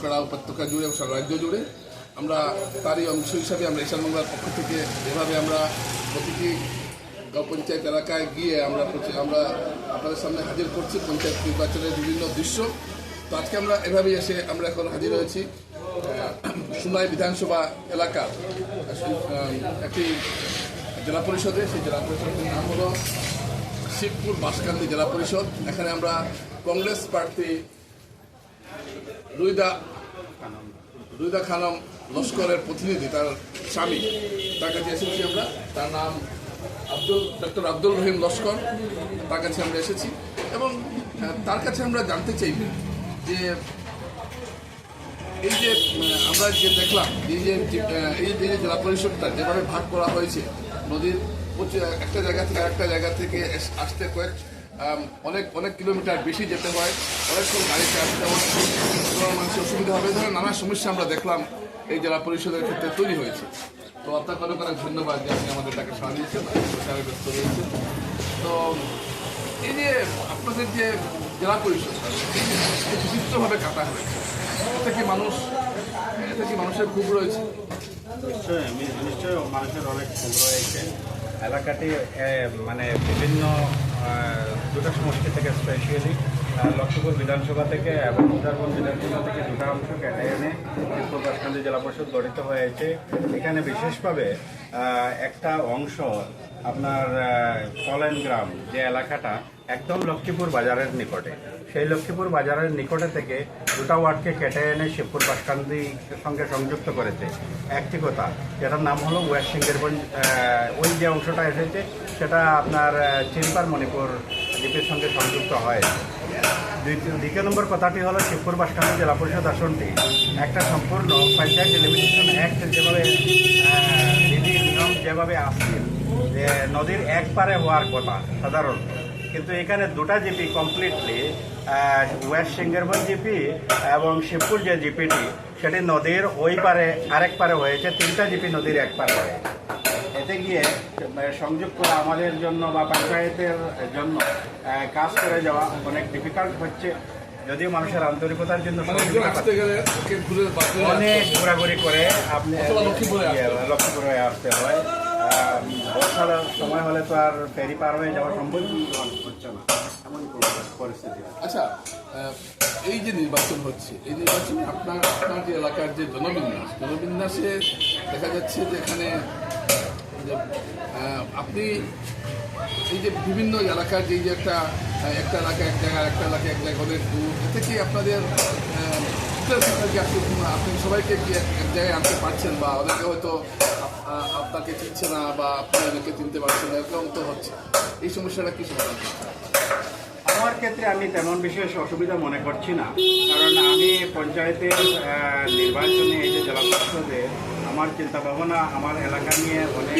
খসড়া উপত্যকা জুড়ে এবং রাজ্য জুড়ে আমরা তারই অংশ হিসাবে আমরা ঈশান বাংলার পক্ষ থেকে এভাবে আমরা প্রতিটি গাঁও পঞ্চায়েত এলাকায় গিয়ে আমরা আমরা আপনাদের সামনে হাজির করছি। পঞ্চায়েত নির্বাচনের বিভিন্ন দৃশ্য। তো আজকে আমরা এভাবেই এসে আমরা এখন হাজির হয়েছি। সুনাই বিধানসভা এলাকা একটি জেলা পরিষদে। সেই জেলা পরিষদের নাম হলো শিবপুর বাসকান্দি জেলা পরিষদ। এখানে আমরা কংগ্রেস প্রার্থী রুইদা রুইদা খানম লস্করের প্রতিনিধি, তার স্বামী। তার কাছে এসেছি আমরা। তার নাম আব্দুল ডক্টর আব্দুল রহিম লস্কর। তার কাছে আমরা এসেছি। এবং তার কাছে আমরা জানতে চাই যে, এই যে, আমরা যে দেখলাম, এই যে এই যে জেলা পরিষদটা যেভাবে ভাগ করা হয়েছে, নদীর একটা জায়গা থেকে একটা জায়গা থেকে আসতে কয়েক অনেক অনেক কিলোমিটার বেশি যেতে হয়, অনেকক্ষণ গাড়িতে আসতে হয়। অসুবিধা হবে। ধরনের নানা সমস্যা আমরা দেখলাম, এই জেলা পরিষদের ক্ষেত্রে তৈরি হয়েছে। তো আপনাকে অনেক ধন্যবাদ যে আপনি আমাদের তাকে সাড়া দিয়েছেন ব্যস্ত তো এই যে আপনাদের যে জেলা পরিষদ বিচিত্রভাবে কাটা হয়েছে এতে কি মানুষ এতে কি মানুষের খুব রয়েছে? নিশ্চয়ই নিশ্চয়ই মানুষের অনেক ক্ষোভ রয়েছে। এলাকাটি মানে বিভিন্ন দুটো সমষ্টি থেকে স্পেশালি লক্ষ্মীপুর বিধানসভা থেকে এবং উত্তরবঙ্গ বিধানসভা থেকে দুটো অংশ কেটে এনে বাসকান্দি জেলা পরিষদ গঠিত হয়েছে। এখানে বিশেষভাবে একটা অংশ আপনার কলেন গ্রাম যে এলাকাটা একদম লক্ষ্মীপুর বাজারের নিকটে। সেই লক্ষ্মীপুর বাজারের নিকটে থেকে দুটা ওয়ার্ডকে কেটে এনে শিবপুর বাসকান্দি সঙ্গে সংযুক্ত করেছে। একটি কথা যেটার নাম হলো ওয়েস্ট সিঙ্গেরগঞ্জ ওই যে অংশটা এসেছে সেটা আপনার আহ, চিনপার মণিপুর দ্বীপের সঙ্গে সংযুক্ত হয় দ্বিতীয় নম্বর কথাটি হলো শিবপুর বাসকান্দি জেলা পরিষদ আসনটি। একটা সম্পূর্ণ পঞ্চায়েত লিমিটেশন অ্যাক্ট যেভাবে বিধি নিয়ম যেভাবে আসছিল, যে নদীর এক পারে হওয়ার কথা সাধারণত কিন্তু এখানে দুটা GP completely west Singarbon GP এবং শিবপুর যে জিপিটি সেটি নদীর ওই পারে, আরেক পারে হয়েছে, তিনটা জিপি নদীর এক পারে হয়েছে। এতে গিয়ে সংযোগ করা আমাদের জন্য বা পঞ্চায়েতের জন্য কাজ করে যাওয়া অনেক ডিফিকাল্ট হচ্ছে। যদিও মানুষের আন্তরিকতার জন্য মানে অনেক ঘোরাঘুরি করে আপনি অথবা লক্ষ্মীপুরে আসতে ইয়ে, হয়ে। বর্ষার সময় হলে তো আর ফেরি পার হয়ে যাওয়া সম্ভব হচ্ছে না। এমন পরিস্থিতি। আচ্ছা এই যে নির্বাচন হচ্ছে এই নির্বাচনে আপনার আপনার যে এলাকার যে জনবিন্যাস জনবিন্যাসে দেখা যাচ্ছে যে এখানে যে, আপনি এই যে বিভিন্ন এলাকার যে যে একটা একটা এলাকা এক জায়গায় একটা এলাকা এক জায়গায় অনেক দূর এতে কি আপনাদের আপনি সবাইকে এক জায়গায় আনতে পারছেন বা অনেকে হয়তো আপনাকে চিনছে না বা আপনি অনেকে চিনতে পারছেন না এরকম তো হচ্ছে। এই সমস্যাটা কি সমাধান আমার ক্ষেত্রে আমি তেমন বিশেষ অসুবিধা মনে করছি না। কারণ আমি পঞ্চায়েতের নির্বাচনে এই যে জেলা পরিষদে আমার চিন্তা ভাবনা আমার এলাকা নিয়ে অনেক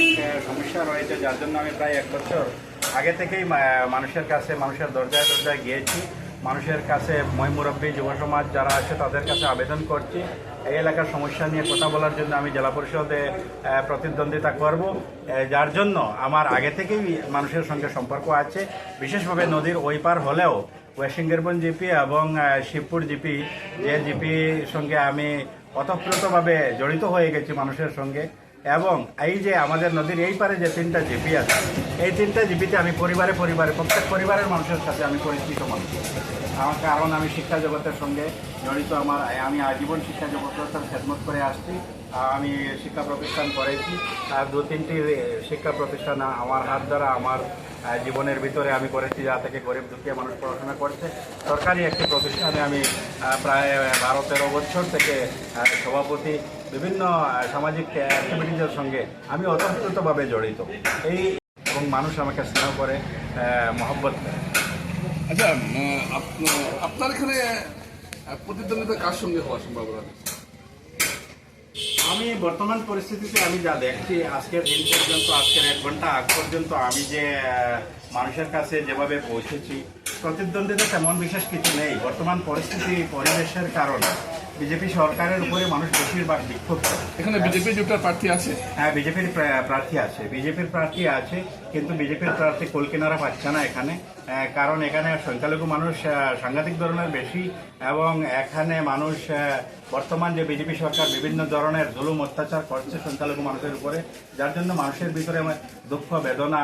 সমস্যা রয়েছে, যার জন্য আমি প্রায় এক বছর আগে থেকেই মানুষের কাছে, মানুষের দরজায় দরজায় গিয়েছি। মানুষের কাছে, মই মুরব্বী যুব সমাজ যারা আছে, তাদের কাছে আবেদন করছি। এই এলাকার সমস্যা নিয়ে কথা বলার জন্য আমি জেলা পরিষদে প্রতিদ্বন্দ্বিতা করব। যার জন্য আমার আগে থেকেই মানুষের সঙ্গে সম্পর্ক আছে। বিশেষভাবে নদীর ওই পার হলেও ওয়েস্টিংগেরবন জিপি এবং শিবপুর জিপি, যে জিপির সঙ্গে আমি অতপ্রতভাবে জড়িত হয়ে গেছি মানুষের সঙ্গে। এবং এই যে আমাদের নদীর এই পারে যে তিনটা জিপি আছে, এই তিনটা জিপিতে আমি পরিবারে পরিবারে, প্রত্যেক পরিবারের মানুষের সাথে আমি পরিচিত মানুষ। আমার কারণ আমি শিক্ষা জগতের সঙ্গে জড়িত, আমার, আমি আজীবন শিক্ষা জগতের খেদমত করে আসছি আমি শিক্ষা প্রতিষ্ঠান করেছি। আর দু তিনটি শিক্ষা প্রতিষ্ঠান আমার হাত দ্বারা, আমার জীবনের ভিতরে আমি করেছি যা থেকে গরিব দুঃখী মানুষ পড়াশোনা করছে। সরকারি একটি প্রতিষ্ঠানে আমি প্রায় বারো তেরো বছর থেকে সভাপতি, বিভিন্ন সামাজিক অ্যাক্টিভিটিজের সঙ্গে আমি অতপ্রতভাবে জড়িত। এই এবং মানুষ আমাকে স্নেহ করে মহব্বত করে। আচ্ছা আপ- আপনার এখানে প্রতিদ্বন্দ্বিতা কার সঙ্গে হওয়ার সম্ভাবনা? আমি বর্তমান পরিস্থিতিতে আমি যা দেখছি আজকের দিন পর্যন্ত আজকের এক ঘণ্টা আগ পর্যন্ত আমি যে মানুষের কাছে যেভাবে পৌঁছেছি প্রতিদ্বন্দ্বিতা তেমন বিশেষ কিছু নেই। বর্তমান পরিস্থিতি পরিবেশের কারণে বিজেপি সরকারের উপরে মানুষ বেশিরভাগ বিক্ষুব্ধ এখানে বিজেপি জোটার প্রার্থী আছে? হ্যাঁ বিজেপির প্রার্থী আছে। বিজেপির প্রার্থী আছে কিন্তু বিজেপির প্রার্থী কলকিনারা পাচ্ছে না এখানে। কারণ এখানে সংখ্যালঘু মানুষ সাংঘাতিক ধরনের বেশি এবং এখানে মানুষ বর্তমান যে বিজেপি সরকার বিভিন্ন ধরনের জুলুম, অত্যাচার করছে সংখ্যালঘু মানুষের উপরে, যার জন্য মানুষের ভিতরে দুঃখ, বেদনা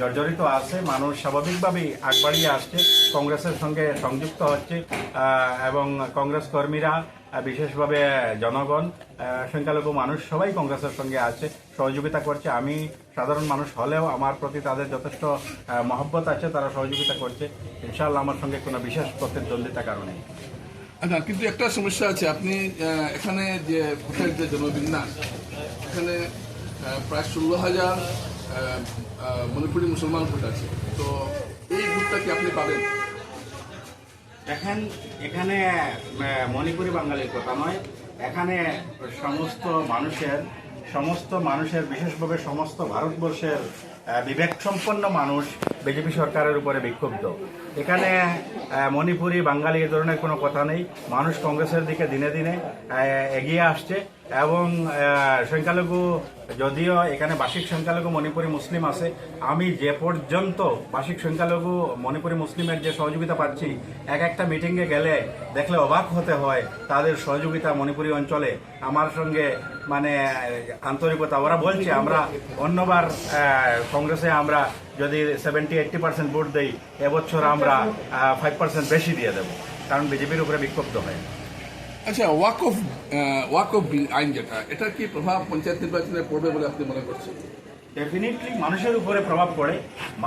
জর্জরিত আছে। মানুষ স্বাভাবিকভাবেই আগবাড়িয়ে আসছে। কংগ্রেসের সঙ্গে সংযুক্ত হচ্ছে এবং কংগ্রেস কর্মীরা বিশেষভাবে জনগণ সংখ্যালঘু মানুষ সবাই কংগ্রেসের সঙ্গে আছে, সহযোগিতা করছে। আমি সাধারণ মানুষ হলেও আমার প্রতি তাদের যথেষ্ট মহব্বত আছে, তারা সহযোগিতা করছে। ইনশাআল্লাহ আমার সঙ্গে কোনো বিশেষ প্রতিদ্বন্দ্বিতা কারণে আচ্ছা কিন্তু একটা সমস্যা আছে। আপনি এখানে যে ভোটের যে জনবিন্যাস, এখানে প্রায় ষোলো হাজার মণিপুরি মুসলমান ভোট আছে। তো এই ভোটটা কি আপনি পাবেন? দেখেন এখানে মণিপুরি বাঙালির কথা নয়। এখানে সমস্ত মানুষের সমস্ত মানুষের, বিশেষভাবে সমস্ত ভারতবর্ষের বিবেক সম্পন্ন মানুষ বিজেপি সরকারের উপরে বিক্ষুব্ধ। এখানে মণিপুরি বাঙালি এ ধরনের কোনো কথা নেই। মানুষ কংগ্রেসের দিকে দিনে দিনে এগিয়ে আসছে। এবং সংখ্যালঘু, যদিও এখানে বার্ষিক সংখ্যালঘু মণিপুরি মুসলিম আছে, আমি যে পর্যন্ত বার্ষিক সংখ্যালঘু মণিপুরি মুসলিমের যে সহযোগিতা পাচ্ছি, এক একটা মিটিংয়ে গেলে দেখলে অবাক হতে হয় তাদের সহযোগিতা মণিপুরি অঞ্চলে। আমার সঙ্গে মানে আন্তরিকতা, ওরা বলছে, আমরা অন্যবার কংগ্রেসে আমরা যদি সেভেন্টি এইট্টি পার্সেন্ট ভোট দেই, এবছর আমরা ফাইভ পার্সেন্ট বেশি দিয়ে দেবো। কারণ বিজেপির উপরে বিক্ষুব্ধ হয়। আচ্ছা ওয়াকফ ওয়াকফ বিল আইন যেটা এটা কি প্রভাব পঞ্চায়েত নির্বাচনে পড়বে বলে আপনি মনে করছেন? ডেফিনেটলি মানুষের উপরে প্রভাব পড়ে।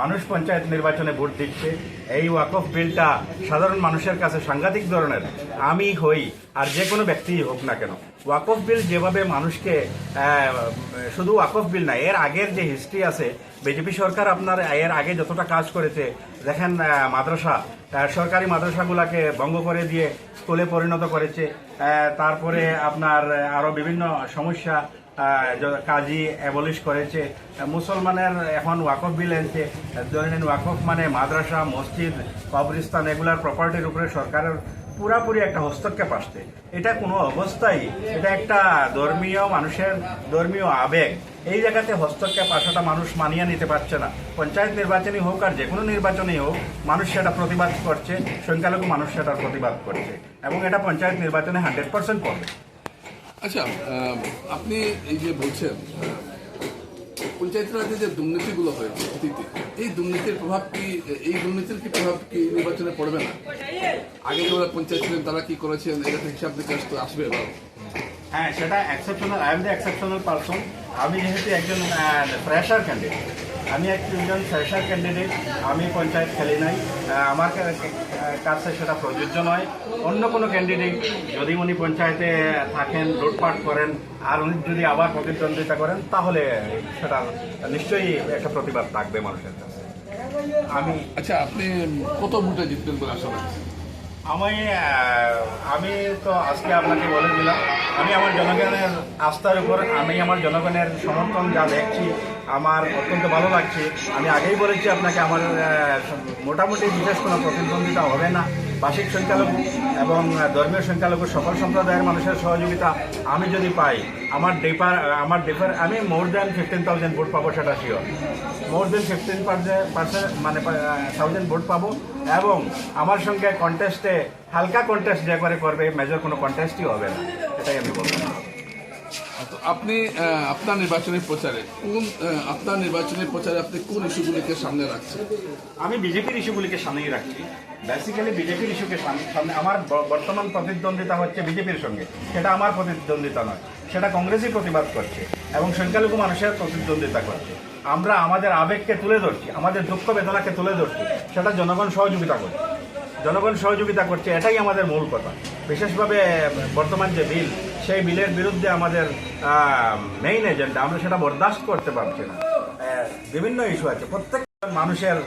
মানুষ পঞ্চায়েত নির্বাচনে ভোট দিচ্ছে। এই ওয়াকফ বিলটা সাধারণ মানুষের কাছে সাংঘাতিক ধরনের। আমি হই, আর যে কোনো ব্যক্তিই হোক না কেন। ওয়াকফ বিল যেভাবে মানুষকে শুধু ওয়াকফ বিল না, এর আগের যে হিস্ট্রি আছে বিজেপি সরকার আপনার, এর আগে যতটা কাজ করেছে, দেখেন মাদ্রাসা সরকারি মাদ্রাসাগুলোকে ভঙ্গ করে দিয়ে স্কুলে পরিণত করেছে তারপরে আপনার আরও বিভিন্ন সমস্যা কাজী অ্যাবলিশ করেছে মুসলমানের এখন ওয়াকফ বিল এনেছে ধরে ওয়াকফ মানে মাদ্রাসা, মসজিদ কবরিস্তান এগুলার প্রপার্টির উপরে সরকারের পুরাপুরি একটা হস্তক্ষেপ আসছে। এটা কোনো অবস্থায়, এটা একটা ধর্মীয় মানুষের ধর্মীয় আবেগ। এই জায়গাতে হস্তক্ষেপ আসাটা মানুষ মানিয়ে নিতে পারছে না। পঞ্চায়েত নির্বাচনই হোক আর যে কোনো নির্বাচনই হোক, মানুষ সেটা প্রতিবাদ করছে, সংখ্যালঘু মানুষ সেটার প্রতিবাদ করছে এবং এটা পঞ্চায়েত নির্বাচনে হান্ড্রেড পার্সেন্ট করবে। আচ্ছা আপনি এই যে বলছেন পঞ্চায়েত রাজে যে দুর্নীতিগুলো হয়েছে অতীতে, এই দুর্নীতির প্রভাব কি, এই দুর্নীতির কি প্রভাব কি নির্বাচনে পড়বে না? আগে যারা পঞ্চায়েত ছিলেন, তারা কি করেছেন? এটা হিসাব নিকাশ তো আসবে হ্যাঁ সেটা exceptional I am the exceptional person আমি যেহেতু একজন ফ্রেশার ক্যান্ডিডেট আমি একজন ফ্রেশার ক্যান্ডিডেট আমি পঞ্চায়েত খেলি নাই। আমার কাছে সেটা প্রযোজ্য নয়। অন্য কোনো ক্যান্ডিডেট যদি উনি পঞ্চায়েতে থাকেন, লুটপাট করেন, আর উনি যদি আবার প্রতিদ্বন্দ্বিতা করেন, তাহলে সেটা নিশ্চয়ই একটা প্রতিবাদ থাকবে মানুষের কাছে। আমি আচ্ছা আপনি কত ভোটে জিতবেন বলে আশা আমি আমি তো আজকে আপনাকে বলে দিলাম, আমি আমার জনগণের আস্থার উপর, আমি আমার জনগণের সমর্থন যা দেখছি, আমার অত্যন্ত ভালো লাগছে। আমি আগেই বলেছি আপনাকে, আমার মোটামুটি বিশেষ কোনো প্রতিদ্বন্দ্বিতা হবে না। বার্ষিক সংখ্যালঘু এবং ধর্মীয় সংখ্যালঘু সকল সম্প্রদায়ের মানুষের সহযোগিতা আমি যদি পাই, আমার ডিপার আমার ডিপার আমি more than fifteen thousand vote পাবো সেটা sure more than fifteen percent মানে থাউজেন্ড ভোট পাবো এবং আমার সঙ্গে কন্টেস্টে হালকা কন্টেস্ট যে করে করবে মেজর কোনো কন্টেস্টই হবে না। এটাই আমি বলব। আপনি আপনার নির্বাচনের প্রচারে কোন আপনার নির্বাচনের প্রচারে আপনি কোন ইস্যুগুলিকে সামনে রাখছেন? আমি বিজেপির ইস্যুগুলিকে সামনেই রাখছি। বেসিক্যালি বিজেপির ইস্যুকে সামনে আমার বর্তমান প্রতিদ্বন্দ্বিতা হচ্ছে বিজেপির সঙ্গে। সেটা আমার প্রতিদ্বন্দ্বিতা নয়, সেটা কংগ্রেসই প্রতিবাদ করছে এবং সংখ্যালঘু মানুষের প্রতিদ্বন্দ্বিতা করছে। আমরা আমাদের আবেগকে তুলে ধরছি, আমাদের দুঃখ বেদনাকে তুলে ধরছি, সেটা জনগণ সহযোগিতা করছে। জনগণ সহযোগিতা করছে, এটাই আমাদের মূল কথা। বিশেষভাবে বর্তমান যে বিল সেই বিলের বিরুদ্ধে আমাদের মেইন এজেন্ডা আমরা সেটা বরদাস্ত করতে পারছি না। বিভিন্ন ইস্যু আছে। প্রত্যেক মানুষের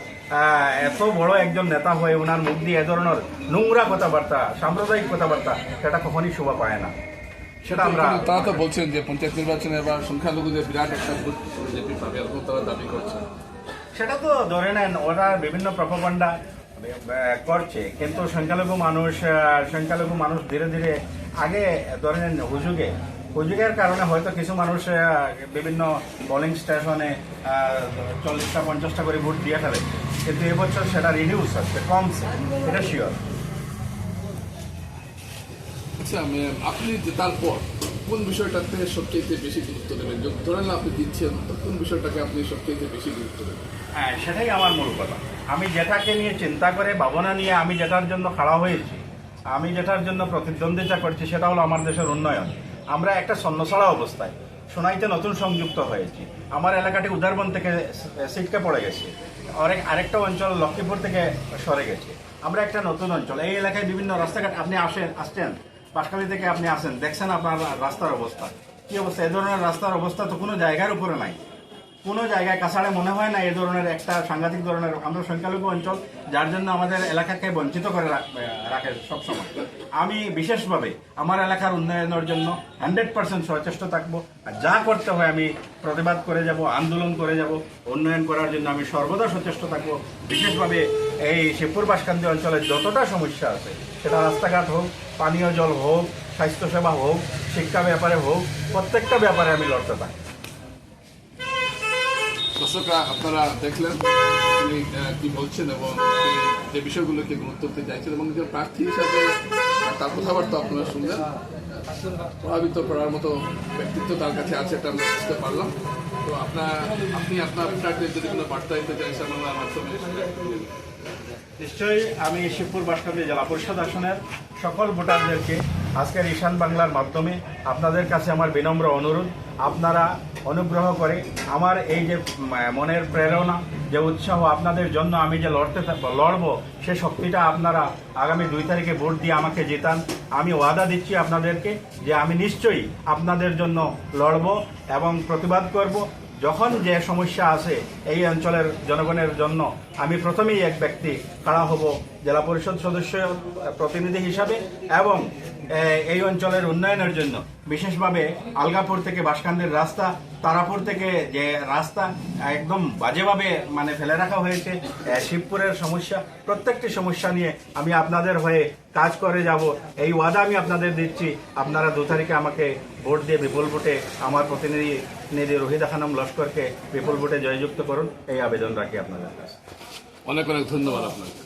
এত বড় একজন নেতা হয়ে ওনার মুখ দিয়ে এ ধরনের নোংরা কথাবার্তা সাম্প্রদায়িক কথাবার্তা সেটা কখনই শোভা পায় না। সেটা আমরা তারা তো বলছেন যে পঞ্চায়েত নির্বাচনে এবার সংখ্যালঘুদের বিরাট একটা ভোট বিজেপি পাবে এরকম তারা দাবি করছেন সেটা তো ধরে নেন ওরা বিভিন্ন প্রপাগান্ডা করছে। কিন্তু সংখ্যালঘু মানুষ সংখ্যালঘু মানুষ ধীরে ধীরে আগে ধরে নেন হুজুগে হুজুগের কারণে হয়তো কিছু মানুষ বিভিন্ন পোলিং স্টেশনে চল্লিশটা পঞ্চাশটা করে ভোট দিয়ে ফেলে। কিন্তু এবছর সেটা রিডিউস হচ্ছে কমছে এটা শিওর আচ্ছা আপনি জেতার পর কোন বিষয়টাতে সবচেয়ে বেশি গুরুত্ব দেবেন? ধরেন আপনি দিচ্ছেন কোন বিষয়টাকে আপনি সবচেয়ে বেশি গুরুত্ব দেবেন? হ্যাঁ সেটাই আমার মূল কথা। আমি যেটাকে নিয়ে চিন্তা করে ভাবনা নিয়ে আমি যেটার জন্য খাড়া হয়েছি আমি যেটার জন্য প্রতিদ্বন্দ্বিতা করছি সেটা হলো আমার দেশের উন্নয়ন। আমরা একটা ছন্নছাড়া অবস্থায় সোনাইতে নতুন সংযুক্ত হয়েছি। আমার এলাকাটি উদারবন থেকে সিটকে পড়ে গেছে। অনেক আরেকটা অঞ্চল লক্ষ্মীপুর থেকে সরে গেছে। আমরা একটা নতুন অঞ্চল। এই এলাকায় বিভিন্ন রাস্তাঘাট আপনি আসেন, আসছেন। বাঁশখালী থেকে আপনি আসেন, দেখছেন আপনার রাস্তার অবস্থা। কি অবস্থা? এ ধরনের রাস্তার অবস্থা তো কোনো জায়গার উপরে নাই। কোনো জায়গায় কাছাড়ে মনে হয় না এই ধরনের একটা সাংঘাতিক ধরনের আমরা সংখ্যালঘু অঞ্চল, যার জন্য আমাদের এলাকাকে বঞ্চিত করে রাখ- রাখে সবসময়। আমি বিশেষভাবে আমার এলাকার উন্নয়নের জন্য হান্ড্রেড পার্সেন্ট সচেষ্ট থাকব। আর যা করতে হয় আমি প্রতিবাদ করে যাব, আন্দোলন করে যাব, উন্নয়ন করার জন্য আমি সর্বদা সচেষ্ট থাকব। বিশেষভাবে এই শিবপুর বাসকান্দি অঞ্চলে যতটা সমস্যা আছে, সেটা রাস্তাঘাট হোক, পানীয় জল হোক, স্বাস্থ্যসেবা হোক, শিক্ষা ব্যাপারে হোক, প্রত্যেকটা ব্যাপারে আমি লড়তে থাকি দর্শকরা, আপনারা দেখলেন তিনি কি বলছেন এবং যে বিষয়গুলোকে গুরুত্ব দিতে চাইছেন এবং একজন প্রার্থী হিসাবে তার কথাবার্তা আপনারা শুনলেন। প্রভাবিত করার মতো ব্যক্তিত্ব তার কাছে আছে এটা আমরা বুঝতে পারলাম। তো আপনার, আপনি আপনার ভোটারদের যদি কোনো বার্তা দিতে চাইছেন আমার মাধ্যমে নিশ্চয়ই আমি শিবপুর বাসকান্দি জেলা পরিষদ আসনের সকল ভোটারদেরকে আজকের ঈশান বাংলার মাধ্যমে আপনাদের কাছে আমার বিনম্র অনুরোধ। আপনারা অনুগ্রহ করে আমার এই যে মনের প্রেরণা, যে উৎসাহ আপনাদের জন্য আমি যে লড়তে লড়বো, সে শক্তিটা আপনারা আগামী দুই তারিখে ভোট দিয়ে আমাকে জেতান। আমি ওয়াদা দিচ্ছি আপনাদেরকে যে আমি নিশ্চয়ই আপনাদের জন্য লড়বো এবং প্রতিবাদ করব। যখন যে সমস্যা আছে এই অঞ্চলের জনগণের জন্য আমি প্রথমেই এক ব্যক্তি খাড়া হব, জেলা পরিষদ সদস্য প্রতিনিধি হিসাবে এবং এই অঞ্চলের উন্নয়নের জন্য, বিশেষভাবে আলগাপুর থেকে বাসকান্দের রাস্তা, তারাপুর থেকে যে রাস্তা, একদম বাজেভাবে মানে ফেলে রাখা হয়েছে শিবপুরের সমস্যা, প্রত্যেকটি সমস্যা নিয়ে আমি আপনাদের হয়ে কাজ করে যাব। এই ওয়াদা আমি আপনাদের দিচ্ছি। আপনারা দু তারিখে আমাকে ভোট দিয়ে বিপুল ভোটে আমার প্রতিনিধি নিধি রোহিদা খানম লস্করকে বিপুল ভোটে জয়যুক্ত করুন। এই আবেদন রাখি আপনাদের কাছে। অনেক অনেক ধন্যবাদ আপনাকে।